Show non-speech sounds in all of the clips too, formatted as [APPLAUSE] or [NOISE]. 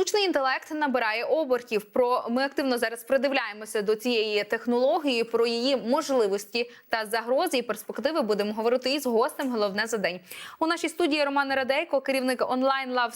Штучний інтелект набирає обертів. Про ми активно зараз придивляємося до цієї технології, про її можливості та загрози і перспективи будемо говорити із гостем. Головне за день у нашій студії Роман Радейко, керівник онлайн лав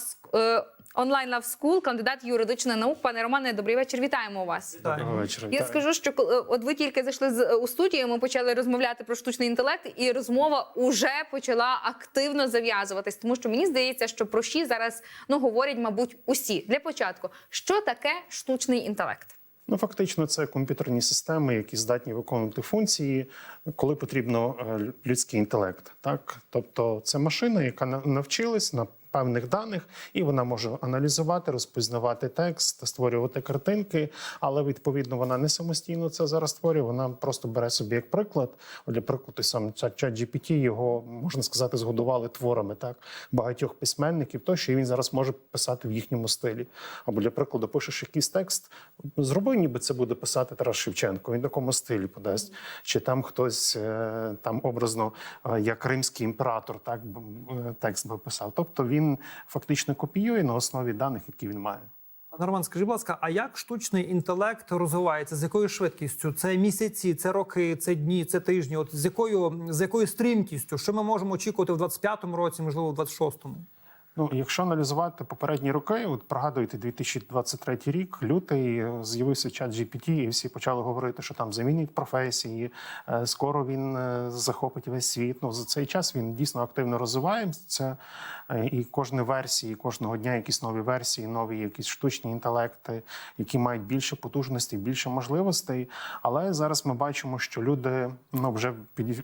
онлайн скул, кандидат юридичних наук. Пане Романе, добрий вечір. Вітаємо вас. Доброго вечора. Я скажу, що коли- от ви тільки зайшли з у студію, ми почали розмовляти про штучний інтелект, і розмова уже почала активно зав'язуватись, тому що мені здається, що про щі зараз ну говорять, мабуть, усі для початку. Що таке штучний інтелект? Ну, фактично, це комп'ютерні системи, які здатні виконувати функції, коли потрібно е, людський інтелект. Так, тобто, це машина, яка на- навчилась на певних даних, і вона може аналізувати, розпізнавати текст, створювати картинки, але відповідно вона не самостійно це зараз створює. Вона просто бере собі як приклад. Для прикладу, сам чат GPT, його можна сказати, згодували творами так багатьох письменників, то що він зараз може писати в їхньому стилі. Або для прикладу, пишеш якийсь текст, зроби, ніби це буде писати Тарас Шевченко. Він такому стилі подасть. Чи там хтось е, там образно, е, як римський імператор, так е, текст би писав. Тобто він фактично копіює на основі даних, які він має. Пане Роман, скажіть, будь ласка, а як штучний інтелект розвивається? З якою швидкістю? Це місяці, це роки, це дні, це тижні? От з якою з якою стрімкістю? Що ми можемо очікувати в 25-му році, можливо, в 26-му? Ну, якщо аналізувати попередні роки, от пригадуєте 2023 рік, лютий е, з'явився чат GPT, і всі почали говорити, що там замінять професії. е, Скоро він е, захопить весь світ. Ну за цей час він дійсно активно розвивається. Е, І кожні версії, кожного дня якісь нові версії, нові якісь штучні інтелекти, які мають більше потужностей, більше можливостей. Але зараз ми бачимо, що люди ну вже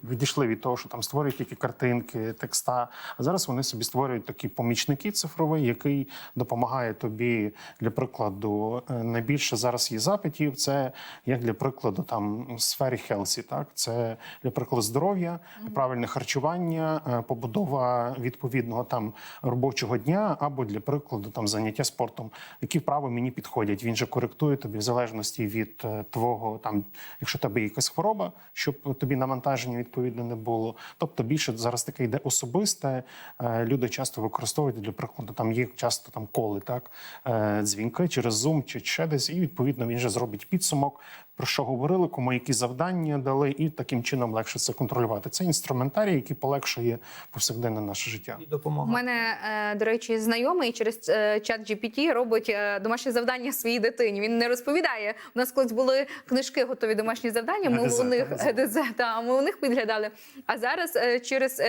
відійшли від того, що там створюють тільки картинки, текста. А зараз вони собі створюють такі помічники цифрові, який допомагає тобі для прикладу. е, Найбільше зараз є запитів. Це як для прикладу, там в сфері хелсі, так це для прикладу здоров'я, правильне харчування, е, побудова відповідного там робочого дня, або для прикладу там заняття спортом, які вправи мені підходять. Він же коректує тобі в залежності від е, твого там, якщо тебе якась хвороба, щоб тобі навантаження відповідно не було. Тобто більше зараз таке йде особисте. Е, Люди часто використовують для прикладу, там є часто там коли, так е, дзвінки через Zoom чи ще десь, і відповідно він же зробить підсумок. Про що говорили, кому які завдання дали, і таким чином легше це контролювати. Це інструментарій, який полегшує повсякденне наше життя. І У допомога. мене, е, до речі, знайомий через е, чат GPT робить е, домашні завдання своїй дитині. Він не розповідає. У нас колись були книжки готові домашні завдання. Ми ГДЗ, у них ГДЗ. Та ми у них підглядали. А зараз через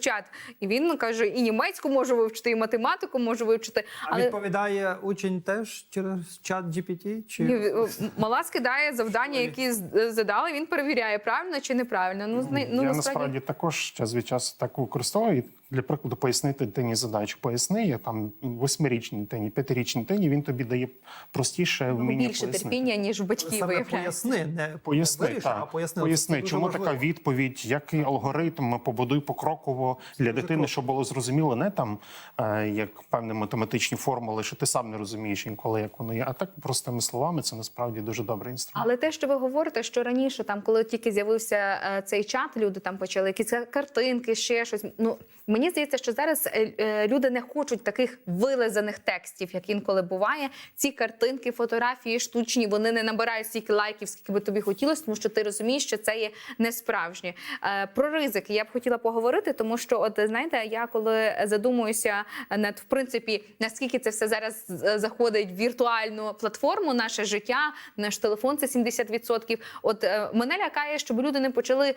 чат. І він каже: і німецьку можу вивчити, і математику можу вивчити. А відповідає учень теж через чат GPT? Чи мала скидає завдання, які з- задали. Він перевіряє, правильно чи неправильно. Ну, ну Я насправді насправді також час від часу так використовую. Для прикладу, пояснити дитині задачу. Поясни, я там восьмирічній дитині, п'ятирічній дитині, він тобі дає простіше вміння Ну, більше пояснити. терпіння, ніж у батьків саме поясни, не Поясни, виріши, так. а поясни. поясни, чому важливо. така відповідь, який алгоритм побудуй покроково для дитини, круто. щоб було зрозуміло, не там е, як певні математичні формули, що ти сам не розумієш інколи, як воно є. А так простими словами, це насправді дуже добрий інструмент. Але те, що ви говорите, що раніше, там, коли тільки з'явився е, цей чат, люди там почали якісь картинки, ще щось. Ну мені здається, що зараз е, е, люди не хочуть таких вилизаних текстів, як інколи буває. Ці картинки, фотографії штучні, вони не набирають стільки лайків, скільки би тобі хотілося, тому що ти розумієш, що це є не справжнє. Е, Про ризики я б хотіла поговорити, тому що, от знаєте, я коли задумуюся над в принципі, наскільки це все зараз заходить в віртуальну платформу, наше життя, наш телефон це 70%. От мене лякає, щоб люди не почали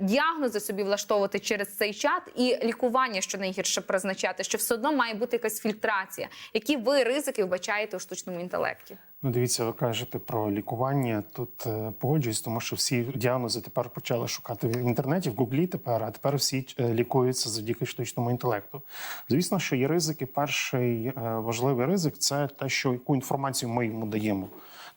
діагнози собі влаштовувати через цей чат і лікування, що найгірше призначати, що все одно має бути якась фільтрація. Які ви ризики вбачаєте у штучному інтелекті? Ну, дивіться, ви кажете про лікування. Тут е, погоджуюсь, тому що всі діагнози тепер почали шукати в інтернеті, в Гуглі тепер, а тепер всі е, лікуються завдяки штучному інтелекту. Звісно, що є ризики. Перший е, важливий ризик це те, що яку інформацію ми йому даємо,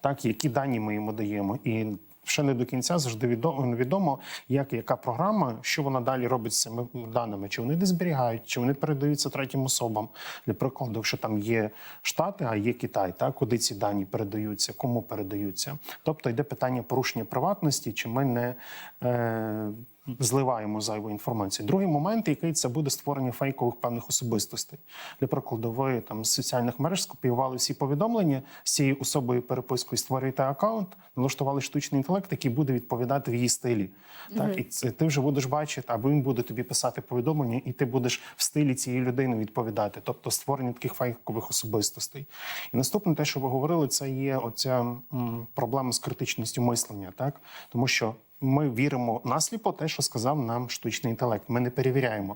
так які дані ми йому даємо. І ще не до кінця завжди відомо, як яка програма, що вона далі робить з цими даними, чи вони десь зберігають, чи вони передаються третім особам. Для прикладу, якщо там є Штати, а є Китай, так куди ці дані передаються, кому передаються. Тобто йде питання порушення приватності, чи ми не е, зливаємо зайву інформацію. Другий момент, який це буде створення фейкових певних особистостей. Для прикладу, ви там з соціальних мереж скопіювали всі повідомлення з цією особою перепискою, створюєте аккаунт, налаштували штучний інтелект, який буде відповідати в її стилі. Так і це ти вже будеш бачити, або він буде тобі писати повідомлення, і ти будеш в стилі цієї людини відповідати, тобто створення таких фейкових особистостей. І наступне, те, що ви говорили, це є оця м, проблема з критичністю мислення, так тому що. Ми віримо насліпо те, що сказав нам штучний інтелект. Ми не перевіряємо.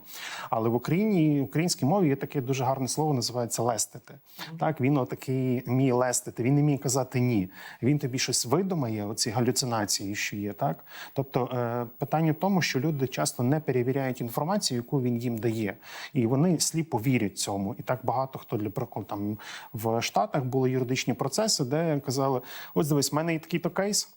Але в Україні в українській мові є таке дуже гарне слово, називається лестити. Так він отакий вміє лестити. Він не вміє казати ні. Він тобі щось видумає, оці галюцинації, що є. Так, тобто е, питання в тому, що люди часто не перевіряють інформацію, яку він їм дає, і вони сліпо вірять цьому. І так багато хто для прикладу там в Штатах були юридичні процеси, де казали: ось дивись, в мене є такий то кейс.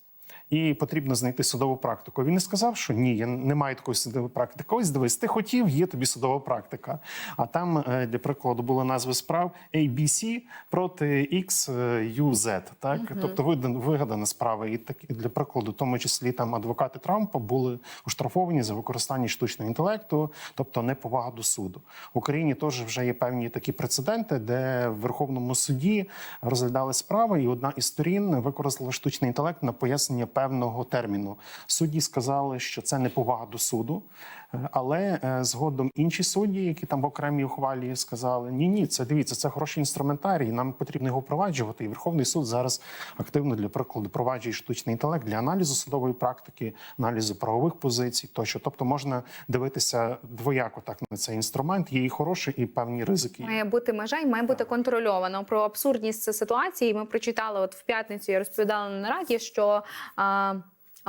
І потрібно знайти судову практику. Він не сказав, що ні, я не маю такої судової практики. Ось дивись, ти хотів, є тобі судова практика. А там, е, для прикладу, були назви справ ABC проти XUZ. Так, тобто видан- вигадана справа. І так для прикладу, в тому числі там адвокати Трампа були оштрафовані за використання штучного інтелекту, тобто неповага до суду. В Україні теж вже є певні такі прецеденти, де в Верховному суді розглядали справи, і одна із сторін використала штучний інтелект на пояснення певного терміну. Судді сказали, що це неповага до суду, але е, згодом інші судді, які там в окремій ухвалі сказали: ні, ні, це дивіться, це хороший інструментарій. Нам потрібно його впроваджувати. І Верховний суд зараз активно для прикладу проваджує штучний інтелект для аналізу судової практики, аналізу правових позицій, тощо. Тобто можна дивитися двояко так на цей інструмент. Є і хороші, і певні ризики. Має бути межа і має бути контрольовано. Про абсурдність ситуації ми прочитали. От в п'ятницю я розповідала на нараді, що а,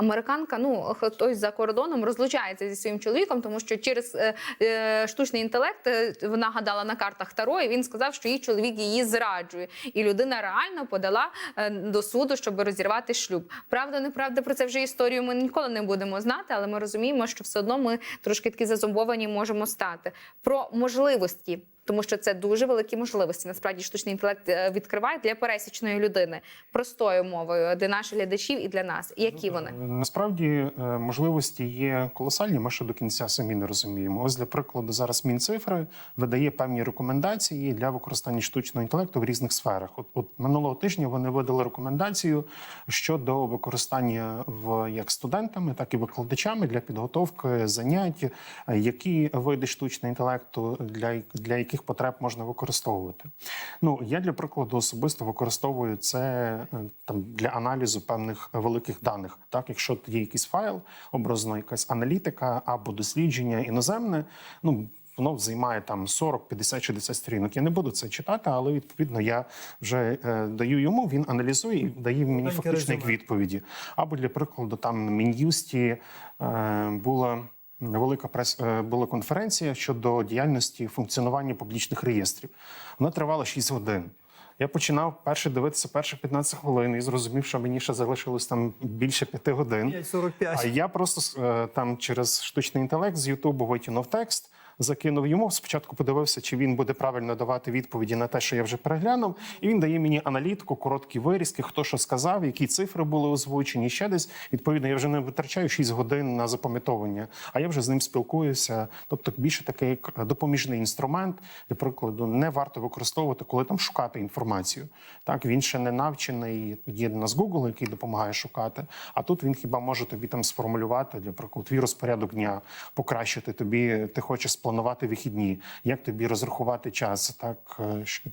американка, ну хтось за кордоном розлучається зі своїм чоловіком, тому що через е, е, штучний інтелект е, вона гадала на картах Таро, і він сказав, що її чоловік її зраджує, і людина реально подала е, до суду, щоб розірвати шлюб. Правда, неправда про це вже історію ми ніколи не будемо знати, але ми розуміємо, що все одно ми трошки такі зазомбовані можемо стати. Про можливості. Тому що це дуже великі можливості. Насправді штучний інтелект е, відкриває для пересічної людини простою мовою для наших глядачів і для нас. Які вони Насправді е, можливості є колосальні. Ми ще до кінця самі не розуміємо. Ось для прикладу, зараз Мінцифри видає певні рекомендації для використання штучного інтелекту в різних сферах. От, от минулого тижня вони видали рекомендацію щодо використання в як студентами, так і викладачами для підготовки занять, е, які види штучного інтелекту для, для яких потреб можна використовувати. Ну я для прикладу особисто використовую це е, там для аналізу певних великих даних. Так, якщо є якийсь файл, образно якась аналітика або дослідження іноземне, ну. Воно займає там 40, 50, 60 сторінок. Я не буду це читати, але відповідно я вже е, даю йому. Він аналізує і дає мені Маленьке фактично як відповіді. Або для прикладу, там на Мін'юсті е, була велика прес е, була конференція щодо діяльності функціонування публічних реєстрів. Вона тривала 6 годин. Я починав перше дивитися перші 15 хвилин і зрозумів, що мені ще залишилось там більше 5 годин. 45. А я просто е, там через штучний інтелект з Ютубу витягнув текст, закинув йому. Спочатку подивився, чи він буде правильно давати відповіді на те, що я вже переглянув. І він дає мені аналітику, короткі вирізки, хто що сказав, які цифри були озвучені. Ще десь відповідно, я вже не витрачаю 6 годин на запам'ятовування, а я вже з ним спілкуюся. Тобто, більше такий як допоміжний інструмент, для прикладу, не варто використовувати, коли там шукати інформацію. Так він ще не навчений. Є в нас Google, який допомагає шукати. А тут він хіба може тобі там сформулювати для прикладу твій розпорядок дня, покращити тобі. Ти хочеш спланувати вихідні, як тобі розрахувати час, так е, що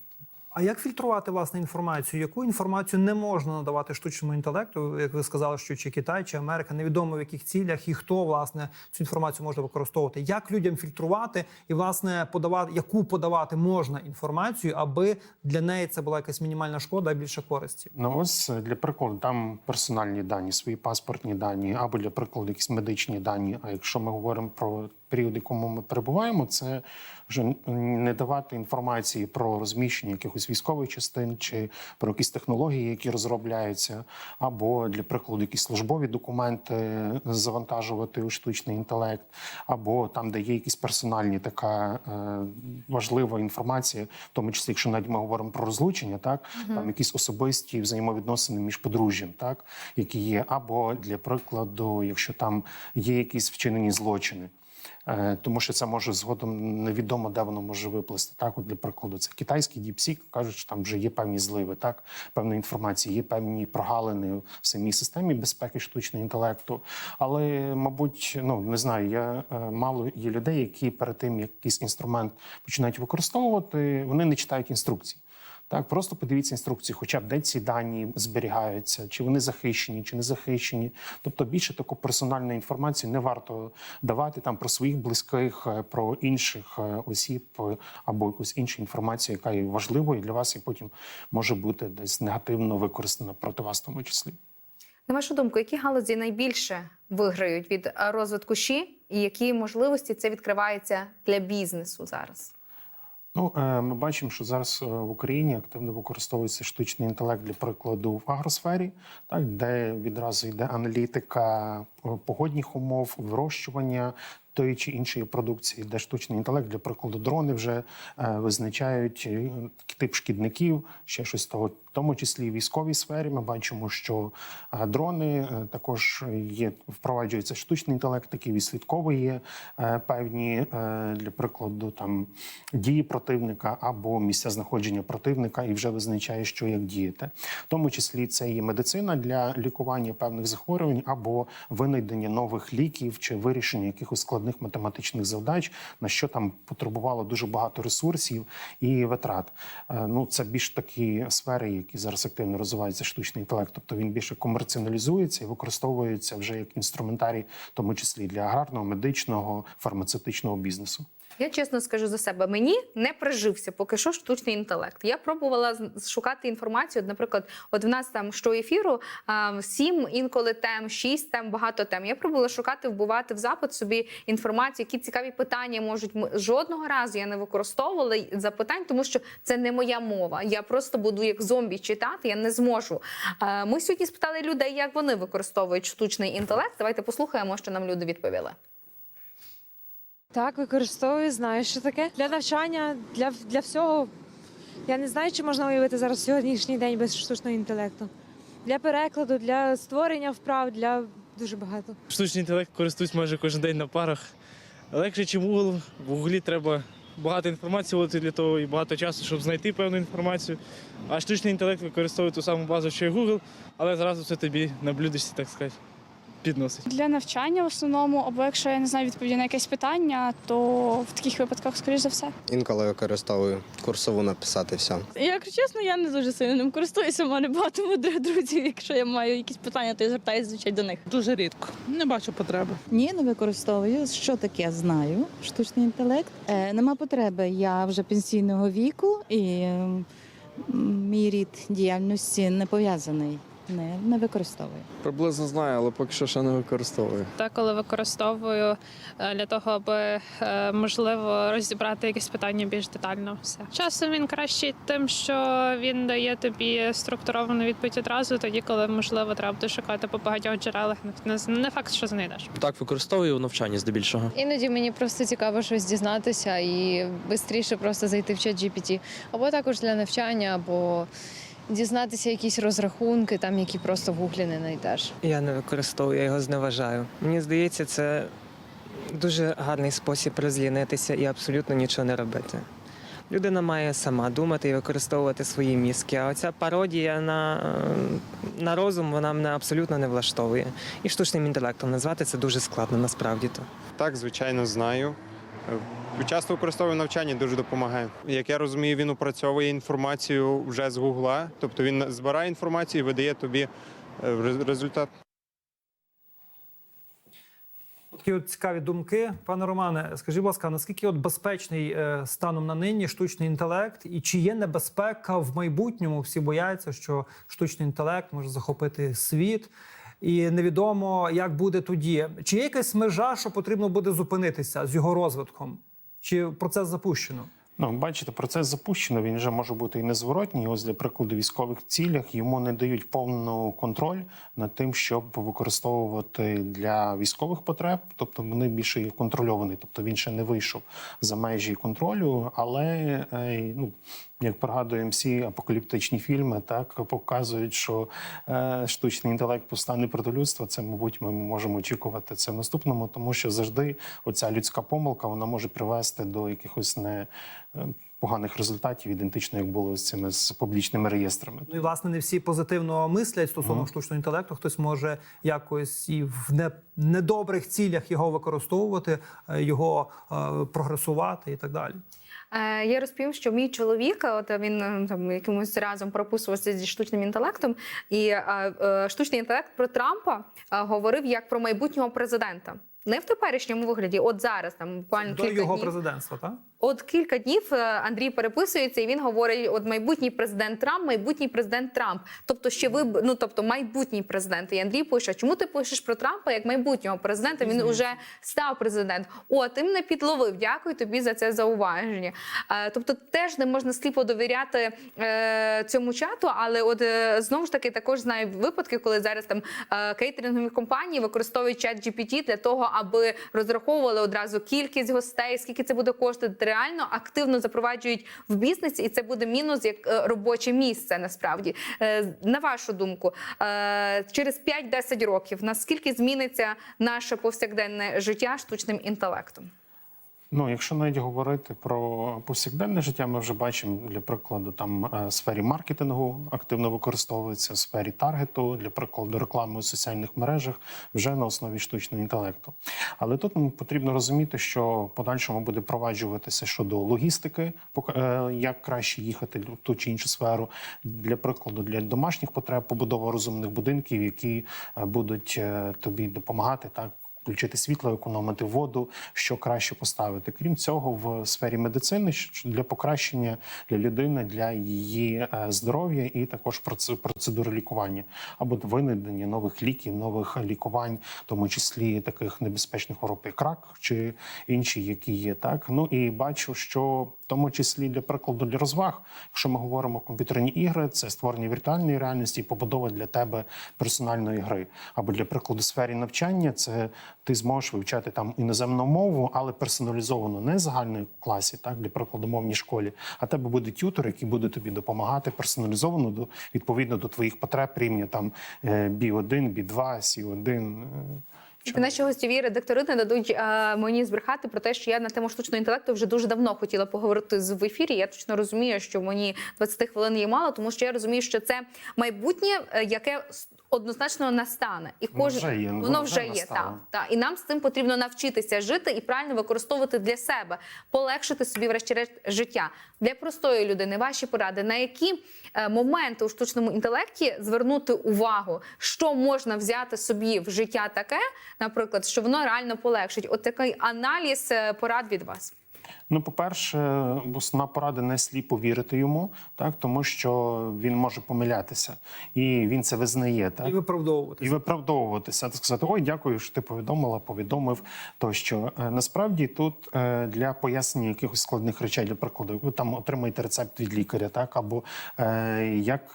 А як фільтрувати власне інформацію? Яку інформацію не можна надавати штучному інтелекту? Як ви сказали, що чи Китай, чи Америка, невідомо в яких цілях і хто власне цю інформацію може використовувати? Як людям фільтрувати і власне подавати, яку подавати можна інформацію, аби для неї це була якась мінімальна шкода, а більше користі? Ну ось е, для прикладу, там персональні дані, свої паспортні дані, або для прикладу, якісь медичні дані. А якщо ми говоримо про період, в якому ми перебуваємо, це вже не давати інформації про розміщення якихось військових частин чи про якісь технології, які розробляються, або для прикладу якісь службові документи завантажувати у штучний інтелект, або там, де є якісь персональні така е, важлива інформація, в тому числі, якщо навіть ми говоримо про розлучення, так там якісь особисті взаємовідносини між подружжям, так які є, або для прикладу, якщо там є якісь вчинені злочини. Е, Тому що це може згодом невідомо, де воно може виплисти. Так, от для прикладу, це китайський діпсік кажуть, що там вже є певні зливи, так певної інформації, є певні прогалини в самій системі безпеки штучного інтелекту. Але, мабуть, ну не знаю, я е, мало є людей, які перед тим як якийсь інструмент починають використовувати, вони не читають інструкції. Так, просто подивіться інструкції, хоча б де ці дані зберігаються, чи вони захищені, чи не захищені. Тобто більше таку персональну інформацію не варто давати там про своїх близьких, е, про інших е, осіб е, або якусь іншу інформацію, яка є важливою для вас, і потім може бути десь негативно використана проти вас, в тому числі. На вашу думку, які галузі найбільше виграють від розвитку ЩІ, і які можливості це відкривається для бізнесу зараз? Ну, е, ми бачимо, що зараз е, в Україні активно використовується штучний інтелект для прикладу в агросфері, так де відразу йде аналітика е, погодних умов, вирощування тої чи іншої продукції, де штучний інтелект для прикладу дрони вже е, визначають е, тип шкідників, ще щось того. В тому числі в військовій сфері ми бачимо, що е, дрони також є впроваджується штучний інтелект, який відслідковує певні для прикладу там дії противника або місця знаходження противника, і вже визначає, що як діяти. В тому числі це і медицина для лікування певних захворювань або винайдення нових ліків чи вирішення якихось складних математичних завдач, на що там потребувало дуже багато ресурсів і витрат. Е, Ну це більш такі сфери, які зараз активно розвиваються штучний інтелект. Тобто він більше комерціоналізується і використовується вже як інструментарій, в тому числі для аграрного, медичного, фармацевтичного бізнесу. Я чесно скажу за себе, мені не прижився поки що штучний інтелект. Я пробувала шукати інформацію. Наприклад, от в нас там що ефіру сім, інколи тем, шість тем, багато тем. Я пробувала шукати, вбивати в запит собі інформацію, які цікаві питання можуть. Жодного разу я не використовувала запитань, тому що це не моя мова. Я просто буду як зомбі читати. Я не зможу. Ми сьогодні спитали людей, як вони використовують штучний інтелект. Давайте послухаємо, що нам люди відповіли. Так, використовую, знаю, що таке. Для навчання, для, для всього. Я не знаю, чи можна уявити зараз сьогоднішній день без штучного інтелекту. Для перекладу, для створення вправ, для дуже багато. Штучний інтелект користуюсь майже кожен день на парах. Легше, ніж Google. В Google треба багато інформації для того і багато часу, щоб знайти певну інформацію. А штучний інтелект використовує ту саму базу, що й Google, але зразу все тобі на блюдечці, так сказати, підносить. Для навчання в основному, або якщо я не знаю відповіді на якесь питання, то в таких випадках, скоріш за все. Інколи використовую курсову написати все. Якщо чесно, я не дуже сильно ним користуюся. У мене багато мудрих друзів. Якщо я маю якісь питання, то я звертаюся звичайно до них. Дуже рідко. Не бачу потреби. Ні, не використовую. Що таке? Знаю. Штучний інтелект. Е, нема потреби. Я вже пенсійного віку і мій рід діяльності не пов'язаний. Не, не використовую. Приблизно знаю, але поки що ще не використовую. Деколи використовую е, для того, аби е, можливо розібрати якесь питання більш детально. Все часом він кращий тим, що він дає тобі структуровану відповідь одразу, тоді коли можливо треба буде шукати по багатьох джерелах. Не, не факт, що знайдеш. Так, використовую у навчанні здебільшого. Іноді мені просто цікаво щось дізнатися і швидше просто зайти в чат GPT. Або також для навчання, або дізнатися якісь розрахунки, там які просто в гуглі не знайдеш. Я не використовую, я його зневажаю. Мені здається, це дуже гарний спосіб розлінитися і абсолютно нічого не робити. Людина має сама думати і використовувати свої мізки. А оця пародія на, е, на розум вона мене абсолютно не влаштовує. І штучним інтелектом назвати це дуже складно насправді то. Так, звичайно, знаю. Часто використовую в навчанні, дуже допомагає. Як я розумію, він опрацьовує інформацію вже з Гугла, тобто він збирає інформацію і видає тобі е, результат. Такі от цікаві думки. Пане Романе, скажіть, будь ласка, наскільки от безпечний е, станом на нині штучний інтелект, і чи є небезпека в майбутньому? Всі бояться, що штучний інтелект може захопити світ. і невідомо, як буде тоді. Чи є якась межа, що потрібно буде зупинитися з його розвитком? Чи процес запущено? Ну, бачите, процес запущено. Він вже може бути і незворотній. Ось для прикладу, військових цілях йому не дають повну контроль над тим, щоб використовувати для військових потреб. Тобто вони більше є контрольовані. Тобто він ще не вийшов за межі контролю, але е, ну. Як пригадуємо всі апокаліптичні фільми, так показують, що е, штучний інтелект постане проти людства. Це, мабуть, ми можемо очікувати це в наступному, тому що завжди оця людська помилка вона може привести до якихось не е, поганих результатів, ідентично як було з цими з публічними реєстрами. Ну і власне не всі позитивно мислять стосовно штучного інтелекту. Хтось може якось і в не, недобрих цілях його використовувати, е, його е, прогресувати і так далі. Е, Я розповім, що мій чоловік, от він е, там якимось разом прописувався зі штучним інтелектом, і е, е, штучний інтелект про Трампа е, говорив як про майбутнього президента. Не в теперішньому вигляді, от зараз там буквально До кілька його днів. президентства, так? От кілька днів е, Андрій переписується, і він говорить: от майбутній президент Трамп, майбутній президент Трамп. Тобто, ще ви ну тобто майбутній президент. І Андрій пише: чому ти пишеш про Трампа як майбутнього президента? Він уже став президент. О, ти мене підловив. Дякую тобі за це зауваження. Е, тобто, теж не можна сліпо довіряти е, цьому чату, але от знову ж таки також знаю випадки, коли зараз там кейтерингові компанії використовують чат GPT для того, аби розраховували одразу кількість гостей, скільки це буде коштувати. Реально активно запроваджують в бізнесі, і це буде мінус як е, робоче місце. Насправді, Е, на вашу думку, е, через 5-10 років наскільки зміниться наше повсякденне життя штучним інтелектом? Ну, якщо навіть говорити про повсякденне життя, ми вже бачимо для прикладу там е, в сфері маркетингу активно використовується, в сфері таргету, для прикладу реклами у соціальних мережах вже на основі штучного інтелекту. Але тут нам потрібно розуміти, що подальшому буде проваджуватися щодо логістики, е, як краще їхати в ту чи іншу сферу. Для прикладу, для домашніх потреб побудова розумних будинків, які е, будуть тобі допомагати так включити світло, економити воду, що краще поставити. Крім цього, в сфері медицини для покращення для людини, для її е, здоров'я і також проц- процедури лікування або винайдення нових ліків, нових лікувань, в тому числі таких небезпечних хвороб, як рак чи інші, які є так. Ну і бачу, що тому числі для прикладу для розваг, якщо ми говоримо комп'ютерні ігри, це створення віртуальної реальності і побудова для тебе персональної гри. Або для прикладу сфері навчання, це ти зможеш вивчати там іноземну мову, але персоналізовано не загальної класі, так для прикладу мовній школі. А тебе буде тютор, який буде тобі допомагати персоналізовано до відповідно до твоїх потреб рівня там B1, B2, C1. І наші гостєві редактори не дадуть е, мені збрехати про те, що я на тему штучного інтелекту вже дуже давно хотіла поговорити з в ефірі. Я точно розумію, що мені 20 хвилин є мало, тому що я розумію, що це майбутнє, е, яке однозначно настане, і Воно кожен вже є, воно воно вже є. Так, так. І нам з цим потрібно навчитися жити і правильно використовувати для себе, полегшити собі, врешті-решт, життя для простої людини. Ваші поради, на які е, моменти у штучному інтелекті звернути увагу, що можна взяти собі в життя таке, наприклад, що воно реально полегшить. От такий аналіз е, порад від вас. Ну, по-перше, основна порада не сліпо вірити йому, так тому що він може помилятися, і він це визнає. Так І виправдовуватися. і виправдовуватися, так сказати, ой, дякую, що ти повідомила, повідомив. Тощо Е, насправді тут е, для пояснення якихось складних речей, для прикладу, ви там отримаєте рецепт від лікаря, так або е, як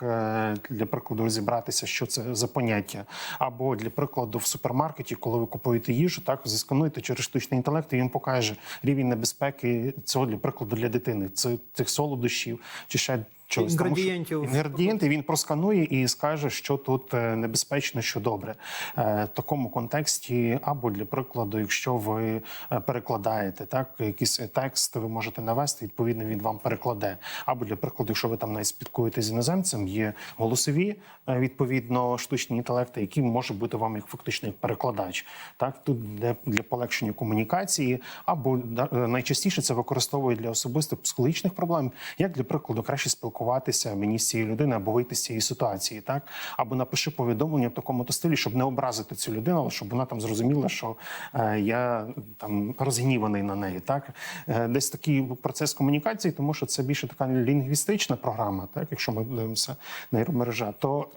для прикладу розібратися, що це за поняття, або для прикладу в супермаркеті, коли ви купуєте їжу, так заскануєте через штучний інтелект, і він покаже рівень небезпеки цього для прикладу для дитини, це цих солодощів чи ще. Чогось, тому що Інгредієнтів. інгредієнти він просканує і скаже, що тут е, небезпечно, що добре. Е, В такому контексті, або для прикладу, якщо ви е, перекладаєте так, якийсь текст, ви можете навести, відповідно він вам перекладе. Або для прикладу, якщо ви там навіть спілкуєтесь з іноземцем, є голосові відповідно штучні інтелекти, які може бути вам як фактично як перекладач. Так тут для, для полегшення комунікації, або найчастіше це використовують для особистих психологічних проблем, як для прикладу краще спілкуватися мені з цією людиною або вийти з цієї ситуації, так або напиши повідомлення в такому то стилі, щоб не образити цю людину, але щоб вона там зрозуміла, що е, я там розгніваний на неї. Так е, десь такий процес комунікації, тому що це більше така лінгвістична програма, так якщо ми дивимося нейромережа, то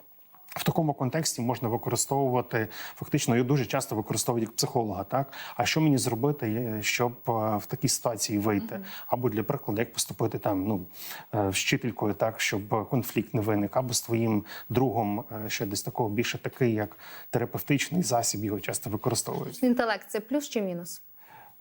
В такому контексті можна використовувати фактично його дуже часто використовують як психолога. Так а що мені зробити, щоб е, в такій ситуації вийти? Або для прикладу, як поступити там ну е, вчителькою, так щоб конфлікт не виник, або з твоїм другом, е, ще десь такого більше такий, як терапевтичний засіб, його часто використовують. Інтелект це плюс чи мінус?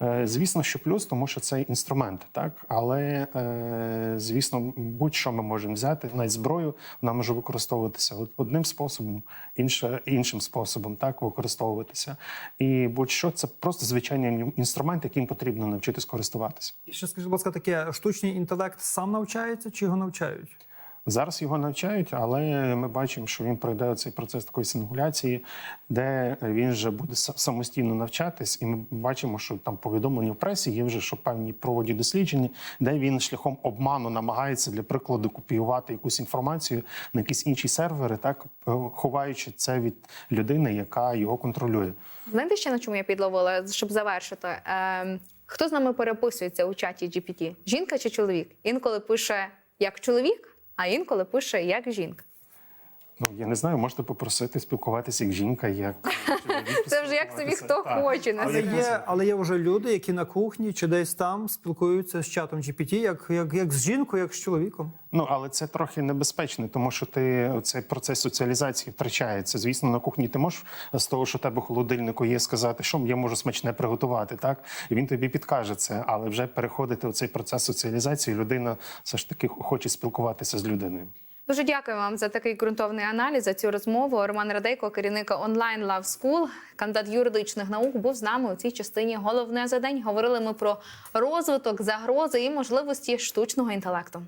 Е, Звісно, що плюс, тому що це інструмент, так але е, звісно, будь-що ми можемо взяти, навіть зброю вона може використовуватися одним способом, інше іншим способом, так використовуватися. І будь-що це просто звичайний інструмент, яким потрібно навчитись користуватися. І ще скажіть, будь ласка, таке штучний інтелект сам навчається чи його навчають? Зараз його навчають, але ми бачимо, що він пройде цей процес такої сингуляції, де він вже буде са- самостійно навчатись, і ми бачимо, що там повідомлення в пресі є вже, що певні проводять дослідження, де він шляхом обману намагається для прикладу копіювати якусь інформацію на якісь інші сервери, так е, ховаючи це від людини, яка його контролює. Знаєте, ще на чому я підловила, щоб завершити? Ем, хто з нами переписується у чаті GPT? Жінка чи чоловік? Інколи пише як чоловік, а інколи пише як жінка. Ну я не знаю, можете попросити спілкуватися як жінка, як [LAUGHS] чоловік Це вже як собі хто Так. хоче. Але насправді. є, але є вже люди, які на кухні чи десь там спілкуються з чатом GPT, як, як, як з жінкою, як з чоловіком. Ну але це трохи небезпечно, тому що ти цей процес соціалізації втрачається. Звісно, на кухні ти можеш з того, що в тебе в холодильнику є, сказати, що я можу смачне приготувати, так і він тобі підкаже це, але вже переходити у цей процес соціалізації, людина все ж таки хоче спілкуватися з людиною. Дуже дякую вам за такий ґрунтовний аналіз за цю розмову. Роман Радейко, керівник онлайн Love School, кандидат юридичних наук, був з нами у цій частині. Головне за день говорили ми про розвиток, загрози і можливості штучного інтелекту.